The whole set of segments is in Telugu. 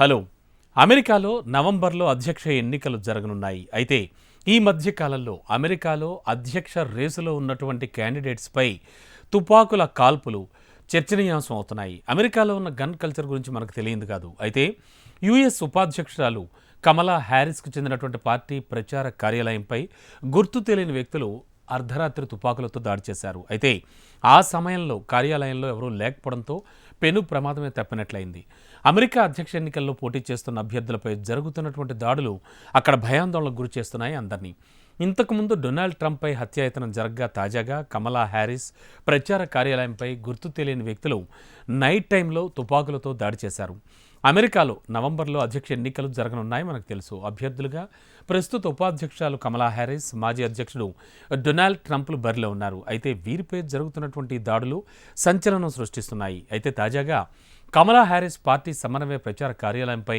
హలో. అమెరికాలో నవంబర్లో అధ్యక్ష ఎన్నికలు జరగనున్నాయి. అయితే ఈ మధ్య కాలంలో అమెరికాలో అధ్యక్ష రేసులో ఉన్నటువంటి క్యాండిడేట్స్పై తుపాకుల కాల్పులు చర్చనీయాంశం అవుతున్నాయి. అమెరికాలో ఉన్న గన్ కల్చర్ గురించి మనకు తెలియదు కాదు. అయితే యుఎస్ ఉపాధ్యక్షురాలు కమలా హ్యారిస్కు చెందినటువంటి పార్టీ ప్రచార కార్యాలయంపై గుర్తు తెలియని వ్యక్తులు అర్ధరాత్రి తుపాకులతో దాడి చేశారు. అయితే ఆ సమయంలో కార్యాలయంలో ఎవరూ లేకపోవడంతో పెను ప్రమాదమే తప్పినట్లయింది. అమెరికా అధ్యక్ష ఎన్నికల్లో పోటీ చేస్తున్న అభ్యర్థులపై జరుగుతున్నటువంటి దాడులు అక్కడ భయాందోళనకు గురి చేస్తున్నాయి అందరినీ. ఇంతకుముందు డొనాల్డ్ ట్రంప్పై హత్యాయతనం జరగ్గా తాజాగా కమలా హ్యారిస్ ప్రచార కార్యాలయంపై గుర్తు తెలియని వ్యక్తులు నైట్ టైంలో తుపాకులతో దాడి చేశారు. అమెరికాలో నవంబర్లో అధ్యక్ష ఎన్నికలు జరగనున్నాయి మనకు తెలుసు. అభ్యర్థులుగా ప్రస్తుత ఉపాధ్యక్షురాలు కమలా హ్యారిస్ మాజీ అధ్యక్షుడు డొనాల్డ్ ట్రంప్లు బరిలో ఉన్నారు. అయితే వీరిపై జరుగుతున్నటువంటి దాడులు సంచలనం సృష్టిస్తున్నాయి. అయితే తాజాగా కమలా హ్యారిస్ పార్టీ సమన్వయ ప్రచార కార్యాలయంపై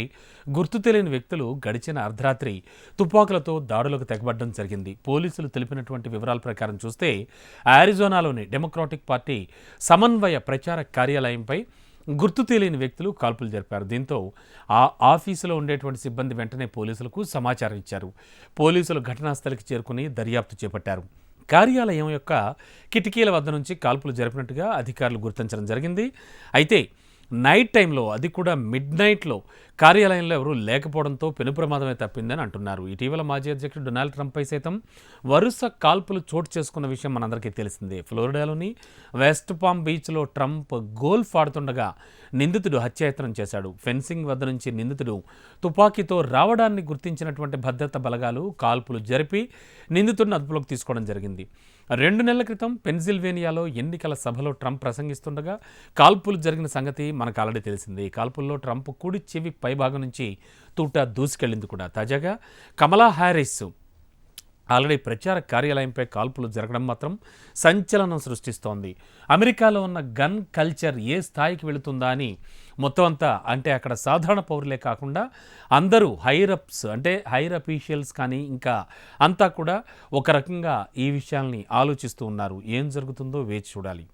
గుర్తు తెలియని వ్యక్తులు గడిచిన అర్ధరాత్రి తుపాకులతో దాడులకు తెగబడడం జరిగింది. పోలీసులు తెలిపినటువంటి వివరాల ప్రకారం చూస్తే ఆరిజోనాలోని డెమోక్రాటిక్ పార్టీ సమన్వయ ప్రచార కార్యాలయంపై గుర్తు తెలియని వ్యక్తులు కాల్పులు జరిపారు. దీంతో ఆ ఆఫీసులో ఉండేటువంటి సిబ్బంది వెంటనే పోలీసులకు సమాచారం ఇచ్చారు. పోలీసులు ఘటనా స్థలికి చేరుకుని దర్యాప్తు చేపట్టారు. కార్యాలయం యొక్క కిటికీల వద్ద నుంచి కాల్పులు జరిపినట్టుగా అధికారులు గుర్తించడం జరిగింది. అయితే నైట్ టైంలో అది కూడా మిడ్ నైట్లో కార్యాలయంలో ఎవరూ లేకపోవడంతో పెను ప్రమాదమే తప్పిందని అంటున్నారు. ఇటీవల మాజీ అధ్యక్షుడు డొనాల్డ్ ట్రంప్పై సైతం వరుస కాల్పులు చోటు చేసుకున్న విషయం మనందరికీ తెలిసిందే. ఫ్లోరిడాలోని వెస్ట్ పామ్ బీచ్లో ట్రంప్ గోల్ఫ్ ఆడుతుండగా నిందితుడు హత్యాయత్నం చేశాడు. ఫెన్సింగ్ వద్ద నుంచి నిందితుడు తుపాకీతో రావడాన్ని గుర్తించినటువంటి భద్రతా బలగాలు కాల్పులు జరిపి నిందితుడిని అదుపులోకి తీసుకోవడం జరిగింది. రెండు నెలల క్రితం పెన్సిల్వేనియాలో ఎన్నికల సభలో ట్రంప్ ప్రసంగిస్తుండగా కాల్పులు జరిగిన సంగతి మనకు ఆల్రెడీ తెలిసింది. ఈ కాల్పుల్లో ట్రంప్ కుడి చెవి పైభాగం నుంచి తూట దూసుకెళ్ళింది కూడా. తాజాగా కమలా హ్యారిస్ ఆల్రెడీ ప్రచార కార్యాలయంపై కాల్పులు జరగడం మాత్రం సంచలనం సృష్టిస్తోంది. అమెరికాలో ఉన్న గన్ కల్చర్ ఏ స్థాయికి వెళుతుందా అని మొత్తం అంతా అంటే అక్కడ సాధారణ పౌరులే కాకుండా అందరూ హైరప్స్ అంటే హైర్ అఫీషియల్స్ కానీ ఇంకా అంతా కూడా ఒక రకంగా ఈ విషయాల్ని ఆలోచిస్తూ ఉన్నారు. ఏం జరుగుతుందో వేచి చూడాలి.